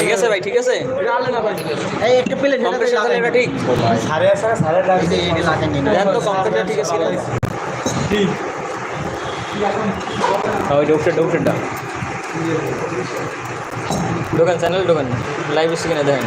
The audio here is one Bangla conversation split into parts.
ঠিক আছে ভাই ঠিক আছে। এই একটা প্লেট এটা ঠিক সাড়ে সাড়ে সাড়ে লাগাই এই লাগাই নিন তো কম্পিউটার ঠিক আছে কিনা ওই ডক্টর ডক্টরটা। দোকান চ্যানেল দোকান লাইভ এসে কিনা দেখেন।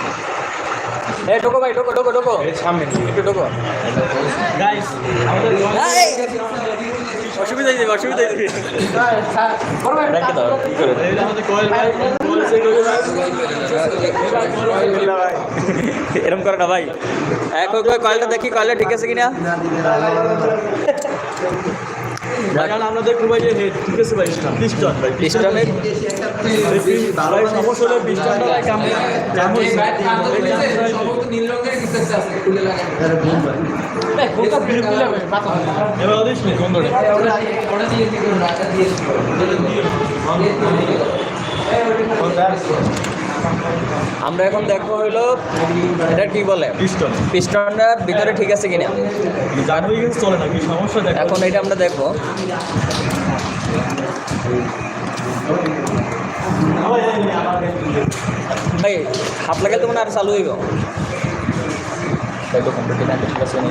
তাকাও এ ঢোকো ভাই ঢোকো ঢোকো ঢোকো। সামনে। একটু ঢোকো। অসুবিধা দিবে অসুবিধা দিবে রেখে দাও কি করে এরকম করে না ভাই। এক ওই কয়েলটা দেখি কয়েলটা ঠিক আছে কিনা? আমরা দেখব ভাই যে ঠিক আছে ভাই পিস্টন ভাই পিস্টনের ভাই সমস্যা হলে পিস্টনটা ভাই কাম কাম কোনটা বিরক্তি লাগে মাথা এবার ওদিস নি সুন্দর আমরা এখন দেখব হইল এটা কি বলে? পিস্টন। পিস্টনটা ভিতরে ঠিক আছে কিনা? চলে না কি সমস্যা এখন এটা আমরা দেখব। ভাই হাত লাগালে তো মনে আর চালু হইব। তাই তো কম্পিউটার না ঠিক আছে না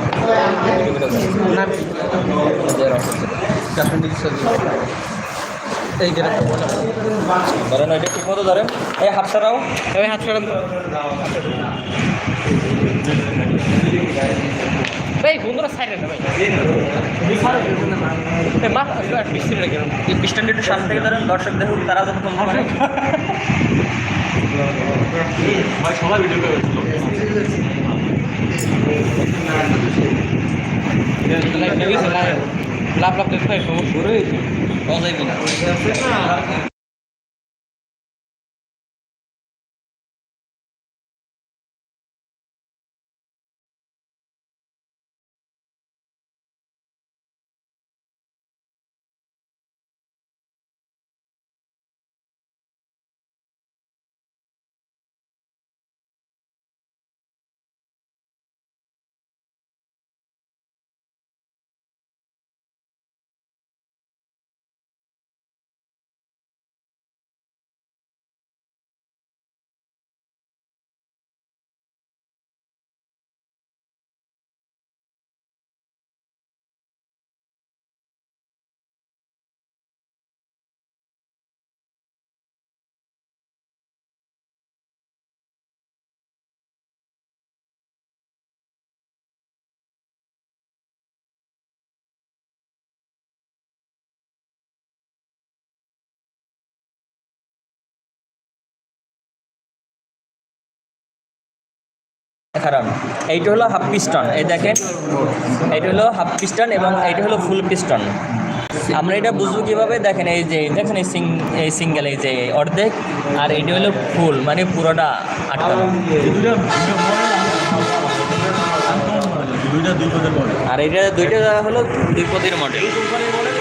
এই যে ধরেন ওইটা ঠিক মতো ধরেন। এই হাত সরাও। এবার হাত সরান ভাই বন্ধুরা সাইড না ভাই এই। মাথা পিছনে এই পিস্টনটা একটু সামনে থেকে ধরেন দর্শক দেখুন তারা যখন কম পারে সবাই ভিডিও করে লাভ লাভ দেখতে ঘুরে না। খারাপ এইটা হলো হাফ পিস্টন এই দেখেন, এইটা হলো হাফ পিস্টন এবং এইটা হলো ফুল পিস্টন আমরা এটা বুঝব কীভাবে? দেখেন এই যে, দেখেন এই সিং, এই সিঙ্গেল, এই যে অর্ধেক আর এইটা হলো ফুল মানে পুরোটা আটকানো আর এটা দুইটা হলো দুই পদের মডেল মডেল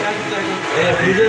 ফ্রিজের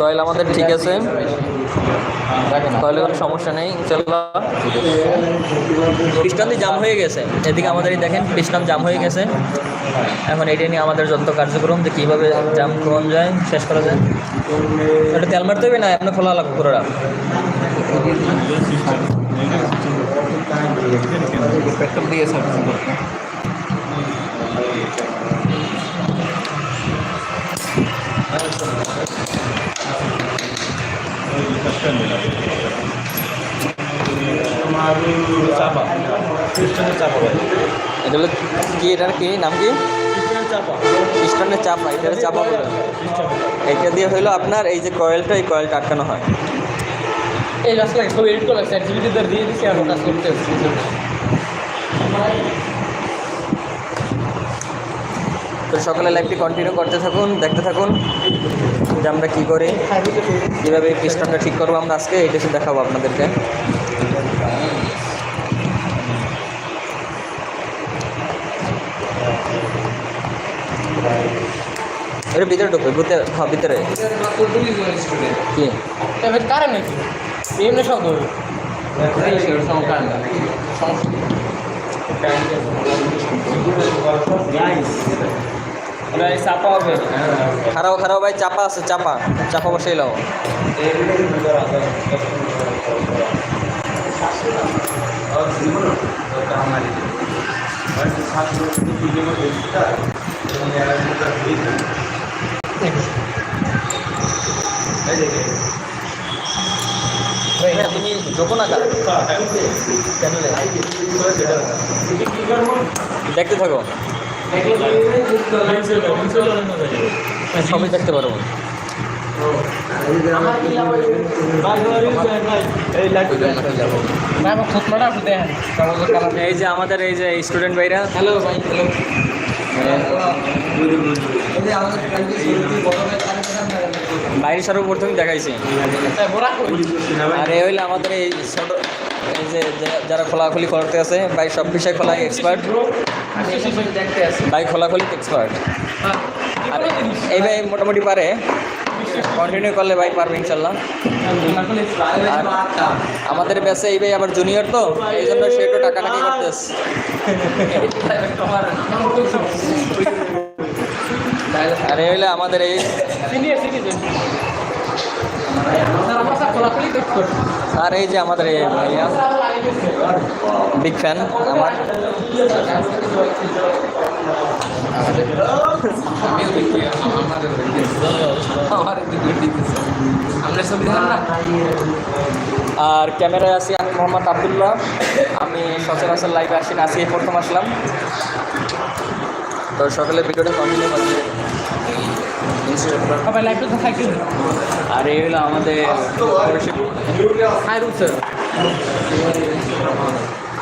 কয়েল আমাদের ঠিক আছে। কয়েলে কোনো সমস্যা নেই, ইনশাল্লাহ। জাম হয়ে গেছে। এদিকে আমাদের এই দেখেন, পিস্টন জাম হয়ে গেছে। এখন এটা নিয়ে আমাদের যত কার্যক্রম, যে কীভাবে জাম করানো যায়, শেষ করা যায়। এটা তেল মারতে হবে না এমনি খোলা লাগবে পুরোটা। পেট্রোল দিয়ে চাপা খ্রিস্টানের এটা হলো কি এটার কি? নাম কি? খ্রিস্টানের চাপা এটার চাপা বলে। এইটা দিয়ে হইল আপনার এই যে কয়েলটা এই কয়েলটা আটকানো হয়। এই লাস্ট লাগে সব দিয়ে দিছি আর করতে তো সকালে লাইভটি কন্টিনিউ করতে থাকুন, দেখতে থাকুন যে আমরা কী করি, কীভাবে পিস্টনটা ঠিক করব আমরা আজকে, এটা দেখাবো আপনাদেরকে। এর ভিতরে ঢুকবে, ভিতরে হ্যাঁ ভিতরে। কি? সব হবে চাপা হবে। খারাপ খারাপ ভাই, চাপা আছে, চাপা। চাপা বসেই লাও। তুমি ঢোকো না দেখতে থাকো। সবই দেখতে পারব এই যে আমাদের এই যে স্টুডেন্ট ভাইরা। হ্যালো ভাই হ্যালো বাইরে সর্বপ্রথম দেখাইছি। কই? আর এই হইলে আমাদের এই ছোট এই যে যারা খোলাখুলি করতে আছে বাইক সব বিষয়ে খোলা এক্সপার্ট দেখতে আসি বাইক খোলাখুলি এক্সপার্ট হ্যাঁ আর এই ভাই মোটামুটি পারে। কন্টিনিউ করলে ভাই পারবে ইনশাল্লাহ। আর আমাদের ব্যাসে এই ভাই আবার জুনিয়র তো এই জন্য সে একটু টাকাটাকি করতেছে আর এই হইলে আমাদের এই আর এই যে আমাদের ভাইয়া বিগ ফ্যান আমার। আর ক্যামেরায় আছি আমি মোহাম্মদ আবদুল্লাহ। আমি সচরাচর লাইভে আসি না, আজকে প্রথম আসলাম। তো সকালে ভিডিওটা কন্টিনিউ করছি। আর এই হলো আমাদের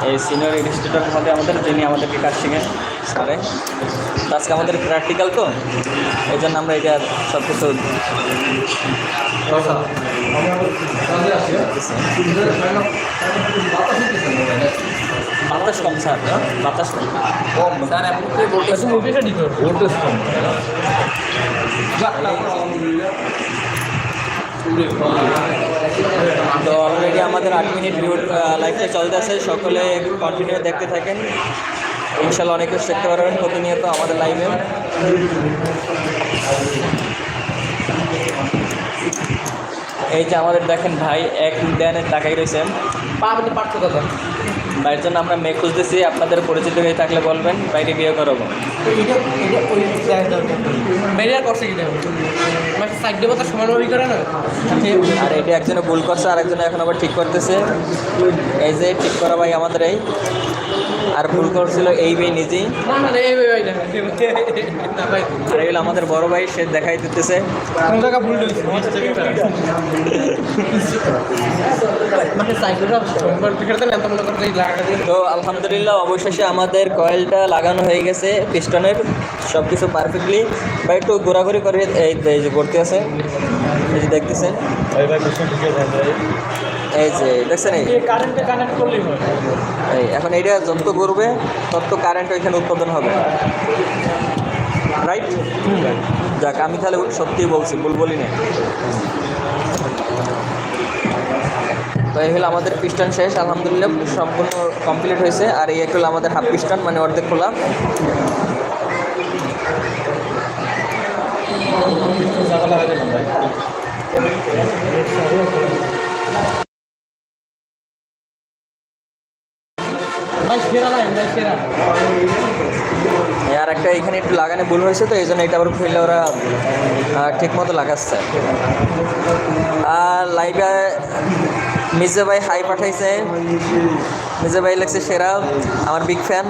এই সিনিয়র ইনস্টিটিউটের মধ্যে আমাদের যিনি আমাদেরকে কাজ শিখেন স্যারে আজকে আমাদের প্র্যাকটিক্যাল তো এই জন্য আমরা এটা সব কিছু বাতাস কম স্যার। বাতাস কম। স্যার ভোল্টেজ ভোল্টেজ কম। তো অলরেডি আমাদের আট মিনিট ভিউ লাইফটা চলতেছে সকলে কন্টিনিউ দেখতে থাকেন। ইনশাল্লাহ অনেক কিছু শিখতে পারবেন। প্রতিনিয়ত আমাদের লাইভে এই যে আমাদের দেখেন ভাই এক দেনের টাকাই রয়েছে পাবেন পার্থ কথা ভাইয়ের জন্য আমরা মেয়ে খুঁজতেছি আপনাদের পরিচিত হয়ে থাকলে বলবেন বাইরে বিয়ে করাবো। করছে কি সাইড দেবো করে না? আর এটা একজনে ভুল করছে আর একজনে এখন আবার ঠিক করতেছে। এই যে ঠিক করা ভাই আমাদের এই। আর ভুল করছিল এই ভাই নিজেই। আর এগুলো আমাদের বড় ভাই সে দেখাই দিতেছে। মানে সাইকেলটা তো আলহামদুলিল্লাহ অবশেষে আমাদের কয়েলটা লাগানো হয়ে গেছে পিস্টনের সব কিছু পারফেক্টলি বা একটু ঘোরাঘুরি করে এই যে করতে আছে এই যে দেখতেছেন। এই যে দেখছেন এই? কারেন্টে কানেক্ট করলেই হয়। এই এখন এইটা যত ঘুরবে তত কারেন্ট ওইখানে উৎপাদন হবে। রাইট যাক আমি তাহলে সত্যিই বলছি ভুল বলি না তো এই হলো আমাদের পিস্টন শেষ, আলহামদুলিল্লাহ সম্পূর্ণ কমপ্লিট হয়েছে। আর এই হলো আমাদের হাফ পিস্টন মানে অর্ধেক খোলা। আর একটা এখানে একটু লাগানো ভুল হয়েছে তো, এই জন্য এটা আবার খুললে ওরা ঠিক মতো লাগাচ্ছে। আর লাইভে মিজে ভাই হাই পাঠাইছে। মিজে ভাই লাগছে সেরা আমার বিগ ফ্যান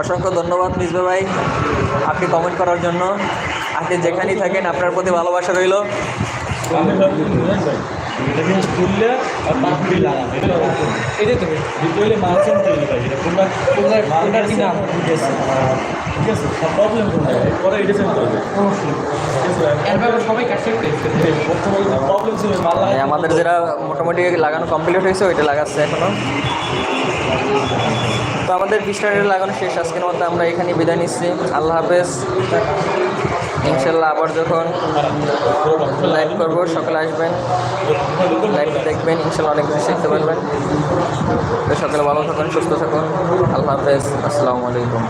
অসংখ্য ধন্যবাদ মিজবে ভাই আপনি কমেন্ট করার জন্য। আপনি যেখানেই থাকেন আপনার প্রতি ভালোবাসা রইল। এটা কিন্তু খুললে আর পাখি লাগানো এটা এটাই তো। দ্বিতীয় তৈরি ভাই এটা কোনটা? কোনটা কোনটা কি নাম? ঠিক আছে। ঠিক আছে সব প্রবলেম কোথায় পরে এটা চেঞ্জ করবে। এই আমাদের যেটা মোটামুটি লাগানো কমপ্লিট হয়েছে ওইটা লাগাচ্ছে এখনও। আমাদের বিস্টারের লাগানো শেষ। আজকের মধ্যে আমরা এখানে বিদায় নিচ্ছি। আল্লাহ হাফেজ। ইনশাল্লাহ আবার যখন লাইভ করব, সকালে আসবেন। লাইভ দেখবেন ইনশাল্লাহ অনেক কিছু শিখতে পারবেন। সকালে ভালো থাকুন, সুস্থ থাকুন। আল্লাহ হাফেজ। আসসালামু আলাইকুম।